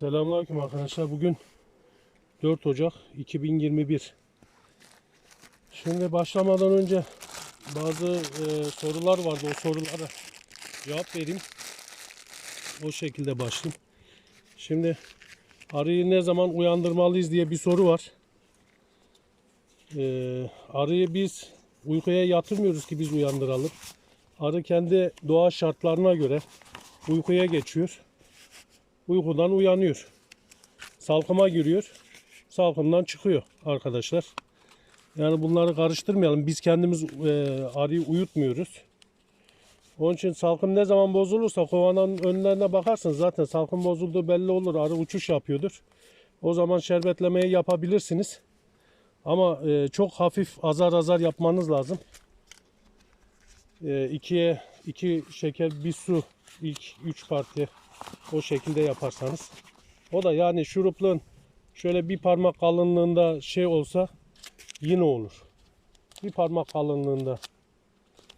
Selamünaleyküm arkadaşlar. Bugün 4 Ocak 2021. Şimdi başlamadan önce bazı e, sorular vardı. O sorulara cevap vereyim. O şekilde başlayayım. Şimdi arıyı ne zaman uyandırmalıyız diye bir soru var. E, arıyı biz uykuya yatırmıyoruz ki biz uyandıralım. Arı kendi doğa şartlarına göre uykuya geçiyor uykudan uyanıyor. Salkıma giriyor. Salkımdan çıkıyor arkadaşlar. Yani bunları karıştırmayalım. Biz kendimiz e, arıyı uyutmuyoruz. Onun için salkım ne zaman bozulursa kovanın önlerine bakarsınız zaten salkım bozulduğu belli olur. Arı uçuş yapıyordur. O zaman şerbetlemeyi yapabilirsiniz. Ama e, çok hafif azar azar yapmanız lazım. E, ikiye iki şeker bir su ilk üç parti o şekilde yaparsanız. O da yani şuruplun şöyle bir parmak kalınlığında şey olsa yine olur. Bir parmak kalınlığında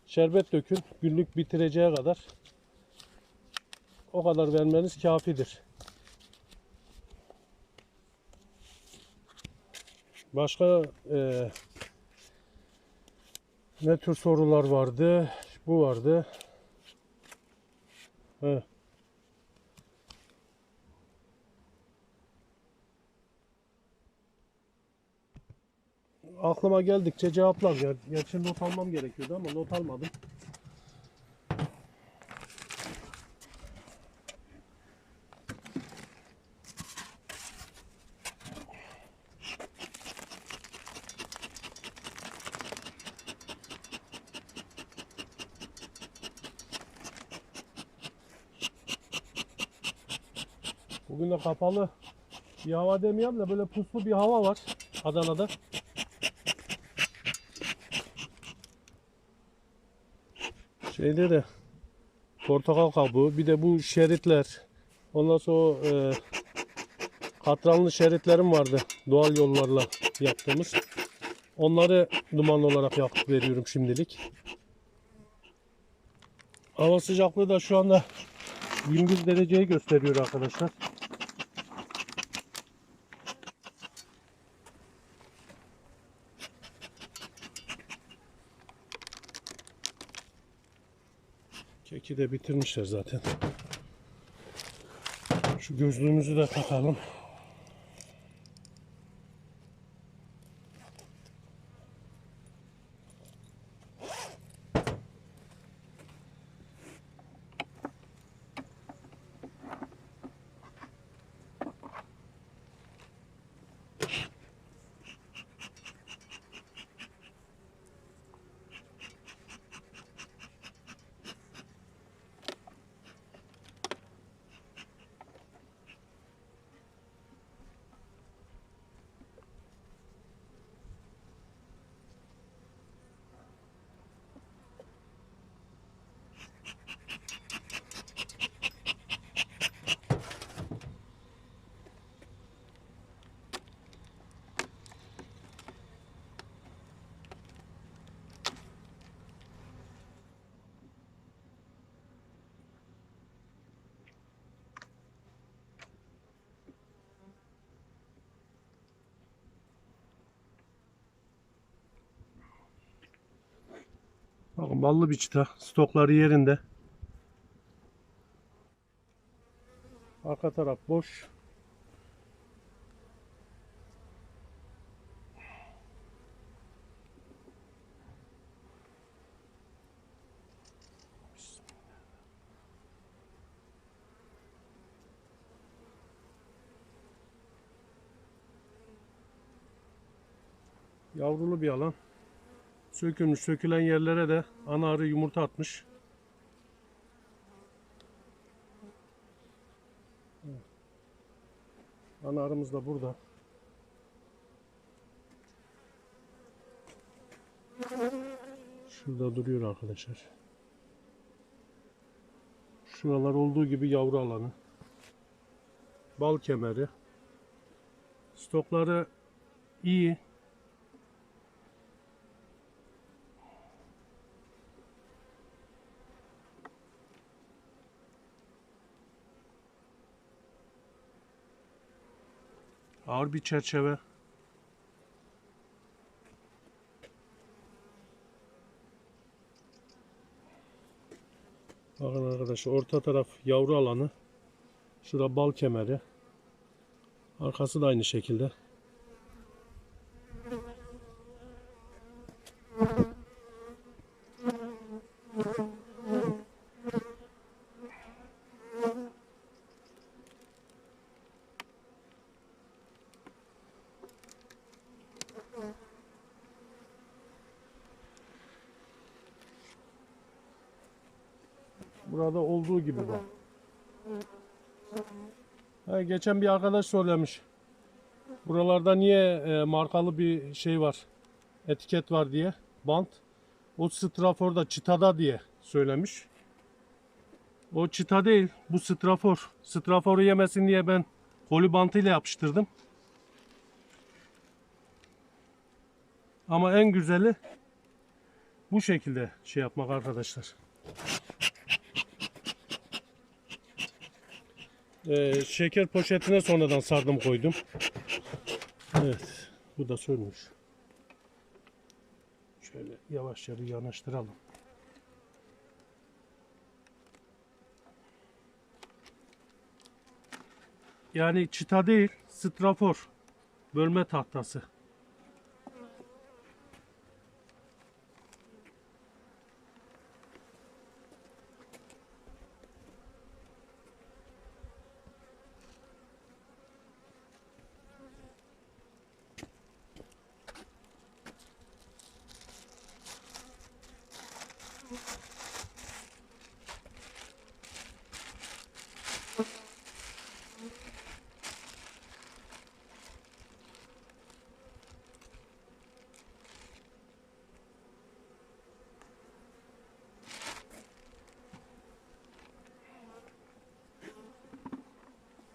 şerbet dökün günlük bitireceği kadar o kadar vermeniz kafidir. Başka e, ne tür sorular vardı? Bu vardı. Evet. Aklıma geldikçe cevaplar. Ger- Gerçi not almam gerekiyordu ama not almadım. Bugün de kapalı bir hava demeyeyim de böyle puslu bir hava var Adana'da. Şeyde de portakal kabuğu bir de bu şeritler ondan sonra e, katranlı şeritlerim vardı doğal yollarla yaptığımız. Onları dumanlı olarak yakıp veriyorum şimdilik. Hava sıcaklığı da şu anda 21 dereceyi gösteriyor arkadaşlar. De bitirmişler zaten. Şu gözlüğümüzü de takalım. Bakın ballı bir çıta. Stokları yerinde. Arka taraf boş. Yavrulu bir alan. Sökülmüş. Sökülen yerlere de ana arı yumurta atmış. Ana arımız da burada. Şurada duruyor arkadaşlar. Şuralar olduğu gibi yavru alanı. Bal kemeri. Stokları iyi. Ağır bir çerçeve. Bakın arkadaşlar orta taraf yavru alanı. Şurada bal kemeri. Arkası da aynı şekilde. Burada olduğu gibi bak. Ha, geçen bir arkadaş söylemiş. Buralarda niye e, markalı bir şey var? Etiket var diye. Bant. O straforda çıtada diye söylemiş. O çıta değil. Bu strafor. Straforu yemesin diye ben koli bantıyla yapıştırdım. Ama en güzeli bu şekilde şey yapmak arkadaşlar. Ee, şeker poşetine sonradan sardım koydum. Evet. Bu da sönmüş. Şöyle yavaşça bir yanaştıralım. Yani çıta değil, strafor. Bölme tahtası.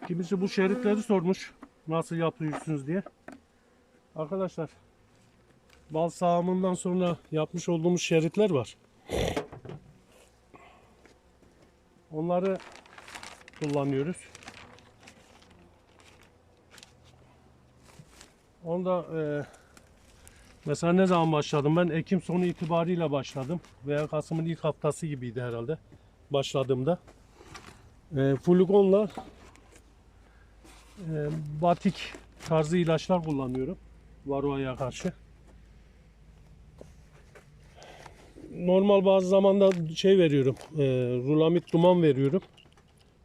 Kimisi bu şeritleri sormuş. Nasıl yapıyorsunuz diye. Arkadaşlar bal sağımından sonra yapmış olduğumuz şeritler var. Onları kullanıyoruz. Onda e, mesela ne zaman başladım? Ben Ekim sonu itibariyle başladım. Veya Kasım'ın ilk haftası gibiydi herhalde başladığımda. E, Flugon'la e, batik tarzı ilaçlar kullanıyorum. Varroa'ya karşı. Normal bazı zamanda şey veriyorum. E, rulamit duman veriyorum.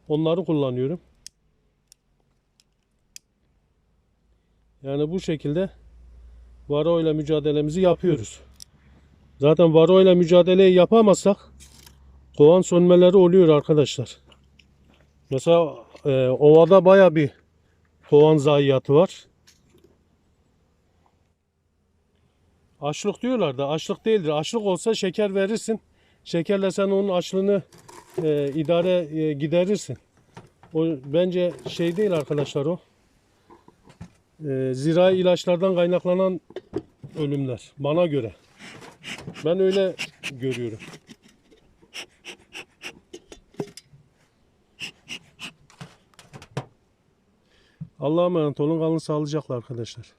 Onları kullanıyorum. Yani bu şekilde Varroa ile mücadelemizi yapıyoruz. Zaten Varroa ile mücadeleyi yapamazsak kovan sönmeleri oluyor arkadaşlar. Mesela e, ovada baya bir kovan zayiatı var. Açlık diyorlar da açlık değildir. Açlık olsa şeker verirsin. Şekerle sen onun açlığını e, idare e, giderirsin. O bence şey değil arkadaşlar o. E, zirai ilaçlardan kaynaklanan ölümler bana göre. Ben öyle görüyorum. Allah'a emanet olun. Kalın sağlıcakla arkadaşlar.